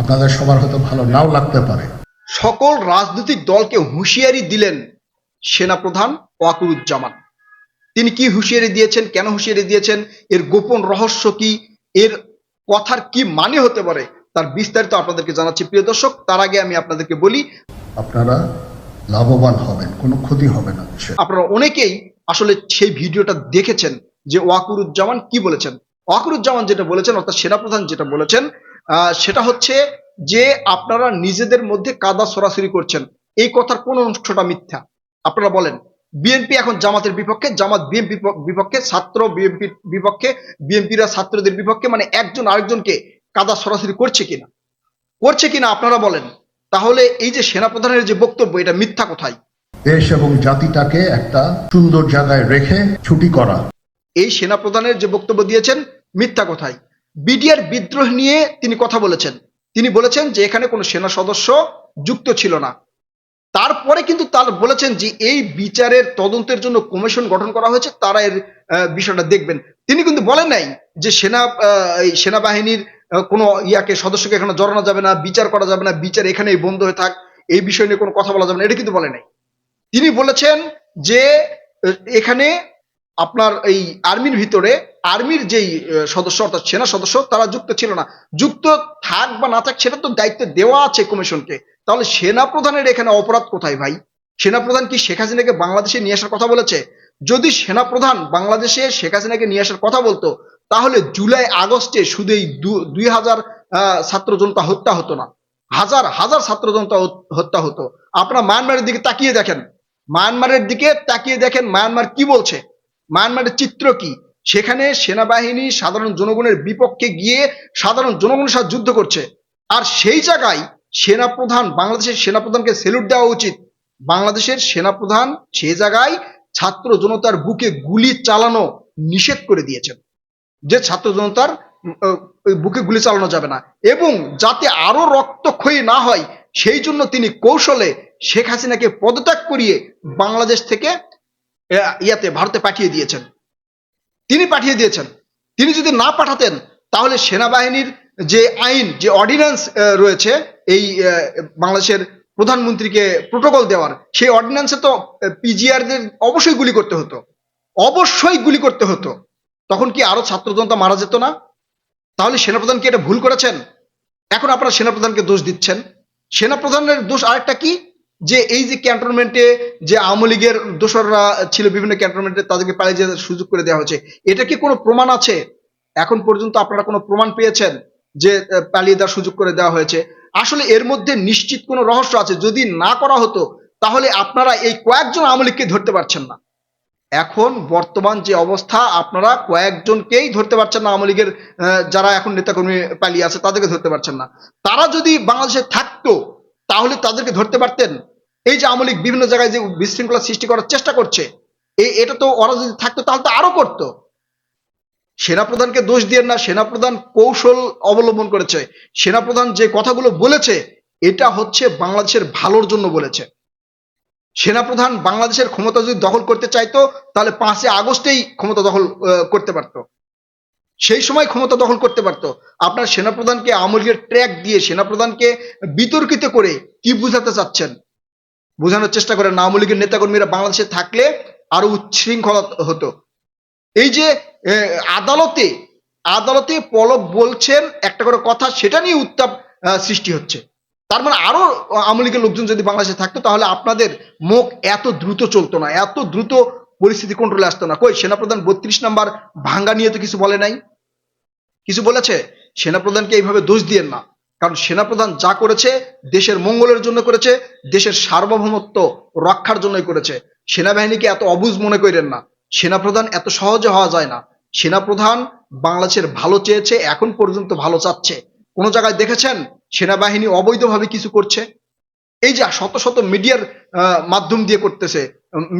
আপনাদের সবার হয়তো ভালো নাও লাগতে পারে। সকল রাজনৈতিক দলকে হুঁশিয়ারি দিলেন সেনাপ্রধান ওয়াকুরুজ্জামান। তিনি কি হুঁশিয়ারি দিয়েছেন কেন হুঁশিয়ারি দিয়েছেন এর গোপন রহস্য কি এর কথার কি মানে হতে পারে তার বিস্তারিত আপনাদেরকে জানাচ্ছি। প্রিয় দর্শক তার আগে আমি আপনাদেরকে বলি আপনারা লাভবান হবেন কোনো ক্ষতি হবে না আপনারা অনেকেই আসলে সেই ভিডিওটা দেখেছেন যে ওয়াকুরুজ্জামান কি বলেছেন। ওয়াকুরুজ্জামান যেটা বলেছেন অর্থাৎ সেনাপ্রধান যেটা বলেছেন সেটা হচ্ছে যে আপনারা নিজেদের মধ্যে কাদা সরাসরি করছেন। এই কথার কোন অংশটা মিথ্যা। আপনারা বলেন বিএনপি এখন জামাতের বিপক্ষে জামাত বিএনপি বিপক্ষে ছাত্র বিএনপির বিপক্ষে বিএনপিরা ছাত্রদের বিপক্ষে মানে একজন আরেকজনকে কাদা সরাসরি করছে কিনা? করছে কিনা আপনারা বলেন। তাহলে এই যে সেনাপ্রধানের যে বক্তব্য এটা মিথ্যা কোথায়? দেশ এবং জাতিটাকে একটা সুন্দর জায়গায় রেখে ছুটি করা। এই সেনাপ্রধানের যে বক্তব্য দিয়েছেন মিথ্যা কথাই বিডিআর বিদ্রোহ নিয়ে তিনি কথা বলেছেন। তিনি বলেছেন যে এখানে কোনো সেনা সদস্য যুক্ত ছিল না। তারপরে কিন্তু তার বলেছেন যে এই বিচারের তদন্তের জন্য কমিশন গঠন করা হয়েছে, তারা এর বিষয়টা দেখবেন। তিনি কিন্তু বলেন নাই যে সেনা সেনাবাহিনীর কোনো ইয়াকে, সদস্যকে এখানে জড়ানো যাবে না, বিচার করা যাবে না, বিচার এখানেই বন্ধ হয়ে থাক, এই বিষয় নিয়ে কোনো কথা বলা যাবে না, এটা কিন্তু বলে নাই। তিনি বলেছেন যে, এখানে আপনার এই আর্মির ভিতরে আর্মির যেই সদস্য, অর্থাৎ সেনা সদস্য, তারা যুক্ত ছিল না। যুক্ত থাক বা না থাক, সেটা তো দায়িত্ব দেওয়া আছে কমিশনকে। তাহলে সেনা প্রধানের এখানে অপরাধ কোথায় ভাই? সেনা প্রধান কি শেখ হাসিনাকে বাংলাদেশে নিয়ে আসার কথা বলেছে? যদি সেনা প্রধান বাংলাদেশে শেখ হাসিনাকে নিয়ে আসার কথা বলতো, তাহলে জুলাই আগস্টে শুধু এই দুই হাজার ছাত্র জনতা হত্যা হতো না। হাজার হাজার ছাত্র জনতা হত্যা হতো। আপনারা মায়ানমারের দিকে তাকিয়ে দেখেন। মায়ানমারের দিকে তাকিয়ে দেখেন মায়ানমার কি বলছে? মায়ানমারের চিত্র কি? সেখানে সেনাবাহিনী সাধারণ জনগণের বিপক্ষে গিয়ে সাধারণ জনগণের সাথে যুদ্ধ করছে। আর সেই জায়গায় সেনাপ্রধান, বাংলাদেশের সেনাপ্রধানকে সেলুট দেওয়া উচিত। বাংলাদেশের সেনাপ্রধান সে জায়গায় ছাত্র জনতার বুকে গুলি চালানো নিষেধ করে দিয়েছেন। যে ছাত্র জনতার বুকে গুলি চালানো যাবে না। এবং যাতে আরও রক্তক্ষয়ী না হয়, সেই জন্য তিনি কৌশলে শেখ হাসিনাকে পদত্যাগ করিয়ে বাংলাদেশ থেকে ইয়াতে, ভারতে পাঠিয়ে দিয়েছেন। তিনি পাঠিয়ে দিয়েছেন। তিনি যদি না পাঠাতেন, তাহলে সেনাবাহিনীর যে আইন, যে অর্ডিন্যান্স রয়েছে, এই বাংলাদেশের প্রধানমন্ত্রীকে প্রোটোকল দেওয়ার, সেই অর্ডিন্যান্সে তো পিজিআরদের অবশ্যই গুলি করতে হতো। অবশ্যই গুলি করতে হতো। তখন কি আরও ছাত্র জনতা মারা যেত না? তাহলে সেনাপ্রধান কি এটা ভুল করেছেন? এখন আপনারা সেনাপ্রধানকে দোষ দিচ্ছেন। সেনাপ্রধানের দোষ আরেকটা কি? যে এই যে ক্যান্টনমেন্টে যে আওয়ামী লীগের দোসররা ছিল বিভিন্ন ক্যান্টনমেন্টে তাদেরকে পালিয়ে যেতে সুযোগ করে দেওয়া হয়েছে, এটা কি কোনো প্রমাণ আছে? এখন পর্যন্ত আপনারা কোনো প্রমাণ পেয়েছেন যে পালিয়ে দেওয়ার সুযোগ করে দেওয়া হয়েছে? আসলে এর মধ্যে নিশ্চিত কোনো রহস্য আছে? যদি না করা হতো, তাহলে আপনারা এই কয়েকজন আওয়ামী লীগকে ধরতে পারছেন না। এখন বর্তমান যে অবস্থা, আপনারা কয়েকজনকেই ধরতে পারছেন না, আওয়ামী লীগের যারা এখন নেতাকর্মী পালিয়ে আছে, তাদেরকে ধরতে পারছেন না। তারা যদি বাংলাদেশে থাকতো তাহলে তাদেরকে ধরতে পারতেন। এই যে আওয়ামী লীগ বিভিন্ন জায়গায় যে বিশৃঙ্খলা সৃষ্টি করার চেষ্টা করছে এই এটা তো ওরা যদি থাকতো তাহলে তো আরও করতো। সেনাপ্রধানকে দোষ দিয়ে না, সেনাপ্রধান কৌশল অবলম্বন করেছে। সেনাপ্রধান যে কথাগুলো বলেছে, এটা হচ্ছে বাংলাদেশের ভালোর জন্য বলেছে। সেনাপ্রধান বাংলাদেশের ক্ষমতা যদি দখল করতে চাইতো, তাহলে পাঁচে আগস্টেই ক্ষমতা দখল করতে পারতো। সেই সময় ক্ষমতা দখল করতে পারতো। আপনার সেনাপ্রধানকে আওয়ামী ট্র্যাক দিয়ে সেনাপ্রধানকে বিতর্কিত করে কি বুঝাতে চাচ্ছেন? বোঝানোর চেষ্টা করেন আওয়ামী লীগের নেতাকর্মীরা বাংলাদেশে থাকলে আরও উচ্ছৃঙ্খলা হতো। এই যে আদালতে আদালতে পলক বলছেন, একটা করে কথা সেটা নিয়ে উত্তাপ সৃষ্টি হচ্ছে। তার মানে আরও আওয়ামী লীগের লোকজন যদি বাংলাদেশে থাকতো, তাহলে আপনাদের মুখ এত দ্রুত চলতো না, এত দ্রুত পরিস্থিতি কন্ট্রোলে আসতো না। কই, সেনাপ্রধান বত্রিশ নাম্বার ভাঙ্গা নিয়ে তো কিছু বলে নাই? কিছু বলেছে? সেনাপ্রধানকে এইভাবে দোষ দিয়েন না। কারণ সেনাপ্রধান যা করেছে, দেশের মঙ্গলের জন্য করেছে, দেশের সার্বভৌমত্ব রক্ষার জন্যই করেছে। সেনাবাহিনীকে এত অবুজ মনে করেন না। সেনাপ্রধান এত সহজে হওয়া যায় না। সেনাপ্রধান বাংলাদেশের ভালো চেয়েছে, এখন পর্যন্ত ভালো চাচ্ছে। কোন জায়গায় দেখেছেন? সেনাবাহিনী অবৈধভাবে কিছু করছে? এই যে শত শত মিডিয়ার মাধ্যম দিয়ে করতেছে,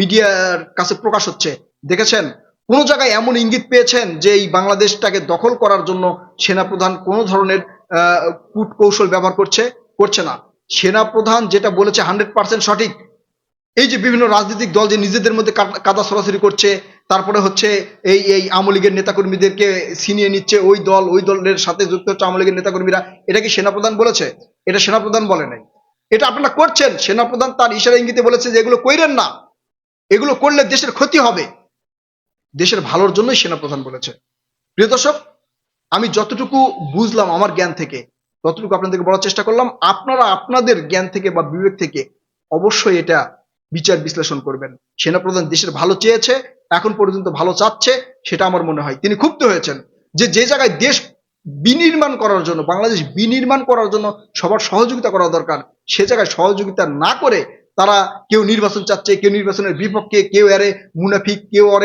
মিডিয়ার কাছে প্রকাশ হচ্ছে, দেখেছেন? কোন জায়গায় এমন ইঙ্গিত পেয়েছেন যে এই বাংলাদেশটাকে দখল করার জন্য সেনাপ্রধান কোনো ধরনের কূট কৌশল ব্যবহার করছে করছে না। সেনাপ্রধান যেটা বলেছে হান্ড্রেড পার্সেন্ট সঠিক। এই যে বিভিন্ন রাজনৈতিক দল যে নিজেদের মধ্যে কাদ- কাদা সরাসরি করছে, তারপরে হচ্ছে এই এই আওয়ামী লীগের নেতাকর্মীদেরকে ছিনিয়ে নিচ্ছে ওই দল, ওই দলের সাথে যুক্ত হচ্ছে আওয়ামী লীগের নেতাকর্মীরা, এটা কি সেনাপ্রধান বলেছে? এটা সেনাপ্রধান বলে নাই। এটা আপনারা করছেন। সেনাপ্রধান তার ইশারা ইঙ্গিতে বলেছে যে এগুলো কইরেন না। এগুলো করলে দেশের ক্ষতি হবে। দেশের ভালোর জন্যই সেনাপ্রধান বলেছে। প্রিয় দর্শক আমি যতটুকু বুঝলাম আমার জ্ঞান থেকে ততটুকু আপনাদেরকে বলার চেষ্টা করলাম আপনারা আপনাদের জ্ঞান থেকে বা বিবেক থেকে অবশ্যই এটা বিচার বিশ্লেষণ করবেন। সেনাপ্রধান দেশের ভালো চেয়েছে এখন পর্যন্ত ভালো চাচ্ছে সেটা আমার মনে হয়। তিনি ক্ষুব্ধ হয়েছেন যে যে জায়গায় দেশ বিনির্মাণ করার জন্য বাংলাদেশ বিনির্মাণ করার জন্য সবার সহযোগিতা করা দরকার সে জায়গায় সহযোগিতা না করে তারা কেউ নির্বাচন চাচ্ছে কেউ নির্বাচনের বিপক্ষে কেউ এরে মুনাফিক কেউ আহ,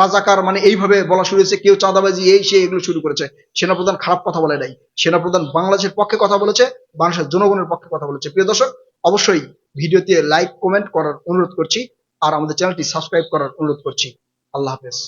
রাজাকার মানে এইভাবে বলা শুরু হয়েছে, কেউ চাঁদাবাজি, এই সে এগুলো শুরু করেছে। সেনাপ্রধান খারাপ কথা বলে নাই। সেনাপ্রধান বাংলাদেশের পক্ষে কথা বলেছে, বাংলাদেশের জনগণের পক্ষে কথা বলেছে। প্রিয় দর্শক, অবশ্যই ভিডিওতে লাইক কমেন্ট করার অনুরোধ করছি, আর আমাদের চ্যানেলটি সাবস্ক্রাইব করার অনুরোধ করছি। আল্লাহ হাফেজ।